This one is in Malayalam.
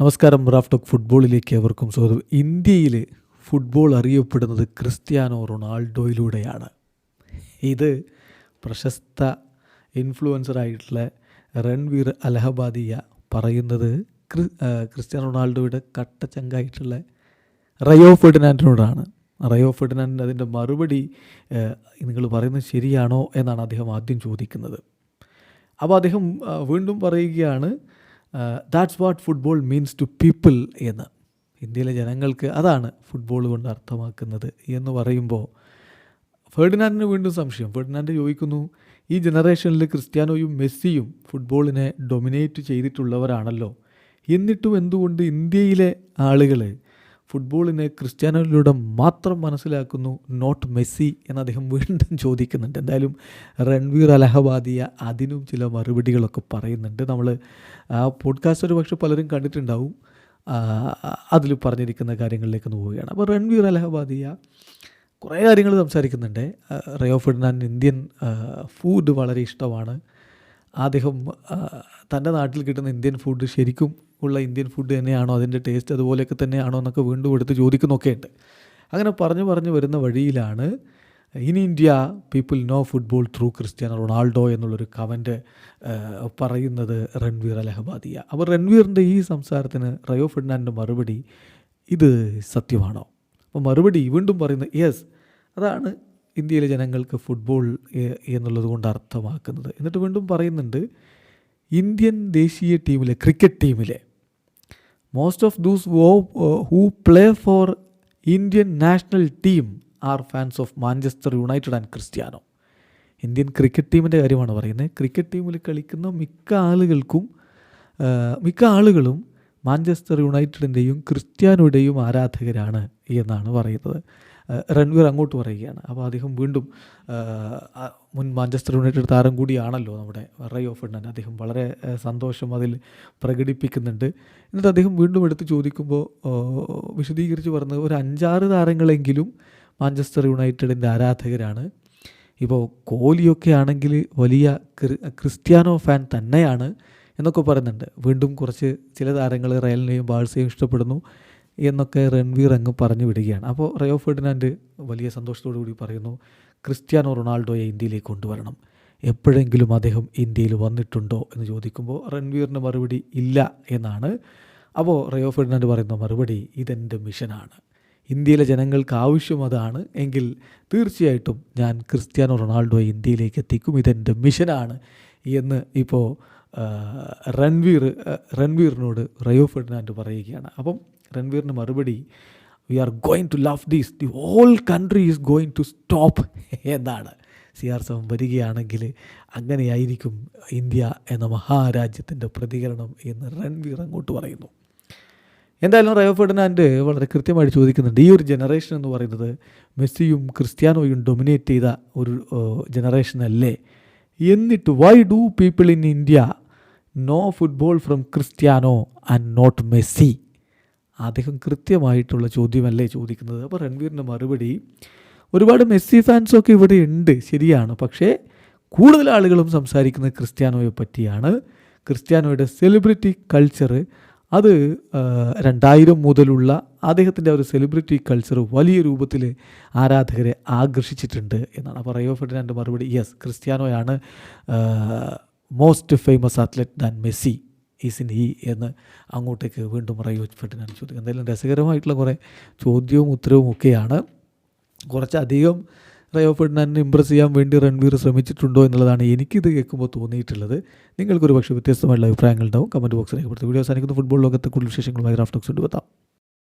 നമസ്കാരം റാഫ് ടോക്ക് ഫുട്ബോളിലേക്ക് അവർക്കും സ്വാഗതം. ഇന്ത്യയിൽ ഫുട്ബോൾ അറിയപ്പെടുന്നത് ക്രിസ്ത്യാനോ റൊണാൾഡോയിലൂടെയാണ്. ഇത് പ്രശസ്ത ഇൻഫ്ലുവൻസറായിട്ടുള്ള രൺവീർ അലഹബാദിയ പറയുന്നത് ക്രി ക്രിസ്ത്യാനോ റൊണാൾഡോയുടെ കട്ട ചങ്കായിട്ടുള്ള റയോ ഫെർഡിനാൻഡിനോടാണ്. റയോ ഫെർഡിനാൻഡിന് അതിന്റെ മറുപടി നിങ്ങൾ പറയുന്നത് ശരിയാണോ എന്നാണ് അദ്ദേഹം ആദ്യം ചോദിക്കുന്നത്. അപ്പോൾ അദ്ദേഹം വീണ്ടും പറയുകയാണ് that's what football means to people എന്ന്. ഇന്ത്യയിലെ ജനങ്ങൾക്ക് അതാണ് ഫുട്ബോൾ കൊണ്ട് അർത്ഥമാക്കുന്നത് എന്ന് പറയുമ്പോൾ ഫെർഡിനാൻഡിന് വീണ്ടും സംശയം. ഫെർഡിനാൻഡ് ചോദിക്കുന്നു ഈ ജനറേഷനിൽ ക്രിസ്ത്യാനോയും മെസ്സിയും ഫുട്ബോളിനെ ഡൊമിനേറ്റ് ചെയ്തിട്ടുള്ളവരാണല്ലോ. എന്നിട്ടും എന്തുകൊണ്ട് ഇന്ത്യയിലെ ആളുകൾ ഫുട്ബോളിനെ ക്രിസ്ത്യാനോയിലൂടെ മാത്രം മനസ്സിലാക്കുന്നു നോട്ട് മെസ്സി എന്ന് അദ്ദേഹം വീണ്ടും ചോദിക്കുന്നുണ്ട്. എന്തായാലും രൺവീർ അലഹബാദിയ അതിനും ചില മറുപടികളൊക്കെ പറയുന്നുണ്ട്. നമ്മൾ ആ പോഡ്കാസ്റ്റ് ഒരു പലരും കണ്ടിട്ടുണ്ടാവും. അതിൽ പറഞ്ഞിരിക്കുന്ന കാര്യങ്ങളിലേക്ക് പോവുകയാണ്. അപ്പോൾ രൺവീർ അലഹബാദിയ കുറേ കാര്യങ്ങൾ സംസാരിക്കുന്നുണ്ട്. റയോ ഫെർഡിനാൻഡ് ഇന്ത്യൻ ഫുഡ് വളരെ ഇഷ്ടമാണ്. അദ്ദേഹം തന്റെ നാട്ടിൽ കിട്ടുന്ന ഇന്ത്യൻ ഫുഡ് ശരിക്കും ഉള്ള ഇന്ത്യൻ ഫുഡ് തന്നെയാണോ? അതിന്റെ ടേസ്റ്റ് അതുപോലെയൊക്കെ തന്നെയാണോ എന്നൊക്കെ വീണ്ടും എടുത്ത് ചോദിക്കുന്നൊക്കെ ഉണ്ട് അങ്ങനെ പറഞ്ഞു പറഞ്ഞു വരുന്ന വഴിയിലാണ് in India people know football through Cristiano Ronaldo എന്നുള്ളൊരു കമന്റ് പറയുന്നത് റൺവീർ അലഹബാദിയ അപ്പോൾ റൺവീറിന്റെ ഈ സംസാരത്തിന് റയോ ഫെർഡിനാൻഡിന്റെ മറുപടി ഇത് സത്യമാണോ? അപ്പോൾ മറുപടി വീണ്ടും പറയുന്നത് യെസ് അതാണ് ഇന്ത്യയിലെ ജനങ്ങൾക്ക് ഫുട്ബോൾ എന്നുള്ളത് കൊണ്ട് അർത്ഥമാക്കുന്നത്. എന്നിട്ട് വീണ്ടും പറയുന്നുണ്ട് ഇന്ത്യൻ ദേശീയ ടീമിലെ ക്രിക്കറ്റ് ടീമിലെ most of those who play for Indian national team are fans of Manchester United and Cristiano Indian cricket ടീമിന്റെ കാര്യമാണ് പറയുന്നത്. ക്രിക്കറ്റ് ടീമിൽ കളിക്കുന്ന മിക്ക ആളുകൾക്കും മിക്ക ആളുകളും മാഞ്ചസ്റ്റർ യുണൈറ്റഡിന്റെയും ക്രിസ്ത്യാനോയുടെയും ആരാധകരാണ് എന്നാണ് പറയുന്നത്. ആ, രൺവീർ അങ്ങോട്ട് പറയുകയാണ്. അപ്പോൾ അദ്ദേഹം വീണ്ടും മുൻ മാഞ്ചസ്റ്റർ യുണൈറ്റഡ് താരം കൂടിയാണല്ലോ നമ്മുടെ റൈ ഓഫ് എണ്ണൻ. അദ്ദേഹം വളരെ സന്തോഷം അതിൽ പ്രകടിപ്പിക്കുന്നുണ്ട്. എന്നിട്ട് അദ്ദേഹം വീണ്ടും എടുത്ത് ചോദിക്കുമ്പോൾ വിശദീകരിച്ച് പറഞ്ഞത് ഒരു അഞ്ചാറ് താരങ്ങളെങ്കിലും മാഞ്ചസ്റ്റർ യുണൈറ്റഡിന്റെ ആരാധകരാണ്. ഇപ്പോൾ കോഹ്ലിയൊക്കെ ആണെങ്കിൽ വലിയ ക്രി- ക്രിസ്ത്യാനോ ഫാൻ തന്നെയാണ് എന്നൊക്കെ പറയുന്നുണ്ട്. വീണ്ടും കുറച്ച് ചില താരങ്ങൾ റയലിനെയും ബാഴ്സയും ഇഷ്ടപ്പെടുന്നു. എന്നൊക്കെ രൺവീർ അങ്ങ് പറഞ്ഞു വിടുകയാണ്. അപ്പോൾ റയോ ഫെർഡിനാൻഡ് വലിയ സന്തോഷത്തോടു കൂടി പറയുന്നു ക്രിസ്ത്യാനോ റൊണാൾഡോയെ ഇന്ത്യയിലേക്ക് കൊണ്ടുവരണം. എപ്പോഴെങ്കിലും അദ്ദേഹം ഇന്ത്യയിൽ വന്നിട്ടുണ്ടോ? എന്ന് ചോദിക്കുമ്പോൾ റൺവീറിന്റെ മറുപടി ഇല്ല എന്നാണ്. അപ്പോൾ റയോ ഫെർഡിനാൻഡ് പറയുന്ന മറുപടി ഇതെന്റെ മിഷനാണ്. ഇന്ത്യയിലെ ജനങ്ങൾക്ക് ആവശ്യം അതാണ് എങ്കിൽ തീർച്ചയായിട്ടും ഞാൻ ക്രിസ്ത്യാനോ റൊണാൾഡോയെ ഇന്ത്യയിലേക്ക് എത്തിക്കും. ഇതെന്റെ മിഷനാണ്. എന്ന് ഇപ്പോൾ രൺവീർ രൺവീറിനോട് റയോ ഫെർഡിനാൻഡ് പറയുകയാണ്. അപ്പം രൺവീറിന് മറുപടി we are going to love these the whole country is going to stop എന്നാണ്. സി ആർ സെവൻ വരികയാണെങ്കിൽ അങ്ങനെയായിരിക്കും ഇന്ത്യ എന്ന മഹാരാജ്യത്തിന്റെ പ്രതികരണം എന്ന് രൺവീർ അങ്ങോട്ട് പറയുന്നു. എന്തായാലും റയോ ഫെർഡിനാൻഡ് വളരെ കൃത്യമായിട്ട് ചോദിക്കുന്നുണ്ട്. ഈ ഒരു ജനറേഷൻ എന്ന് പറയുന്നത് മെസ്സിയും ക്രിസ്ത്യാനോയും ഡൊമിനേറ്റ് ചെയ്ത ഒരു ജനറേഷൻ അല്ലേ? എന്നിട്ട് why do people in India know football from Cristiano and not Messi അദ്ദേഹം കൃത്യമായിട്ടുള്ള ചോദ്യമല്ലേ ചോദിക്കുന്നത്? അപ്പോൾ രൺവീറിന്റെ മറുപടി ഒരുപാട് മെസ്സി ഫാൻസൊക്കെ ഇവിടെ ഉണ്ട് ശരിയാണ്. പക്ഷേ കൂടുതൽ ആളുകളും സംസാരിക്കുന്നത് ക്രിസ്ത്യാനോയെ പറ്റിയാണ്. ക്രിസ്ത്യാനോയുടെ സെലിബ്രിറ്റി കൾച്ചർ അത് രണ്ടായിരം മുതലുള്ള അദ്ദേഹത്തിന്റെ ഒരു സെലിബ്രിറ്റി കൾച്ചർ വലിയ രൂപത്തിൽ ആരാധകരെ ആകർഷിച്ചിട്ടുണ്ട് എന്നാണ്. അപ്പോൾ റയോ മറുപടി yes ക്രിസ്ത്യാനോയാണ് most famous athlete than Messi. Is in he എന്ന് അങ്ങോട്ടേക്ക് വീണ്ടും റയോ ഫെർഡിനാൻഡ് ചോദിക്കും എന്തായാലും രസകരമായിട്ടുള്ള കുറേ ചോദ്യവും ഉത്തരവും ഒക്കെയാണ്. കുറച്ചധികം റയോ ഫെർഡിനാൻഡിനെ ഇമ്പ്രസ് ചെയ്യാൻ വേണ്ടി റൺവീർ ശ്രമിച്ചിട്ടുണ്ടോ എന്നുള്ളതാണ് എനിക്കിത് കേൾക്കുമ്പോൾ തോന്നിയിട്ടുള്ളത്. നിങ്ങൾക്കൊരു പക്ഷേ വ്യത്യസ്തമായിട്ടുള്ള അഭിപ്രായങ്ങൾ ഉണ്ടാവും. കമന്റ് ബോക്സിൽ രേഖപ്പെടുത്തും വീഡിയോ അവസാനിക്കുന്ന. ഫുട്ബോൾ ലോകത്തെ കൂടുതൽ വിശേഷങ്ങളുമായി റാഫ്റ്റോക്സ് കൊണ്ടുവെത്താം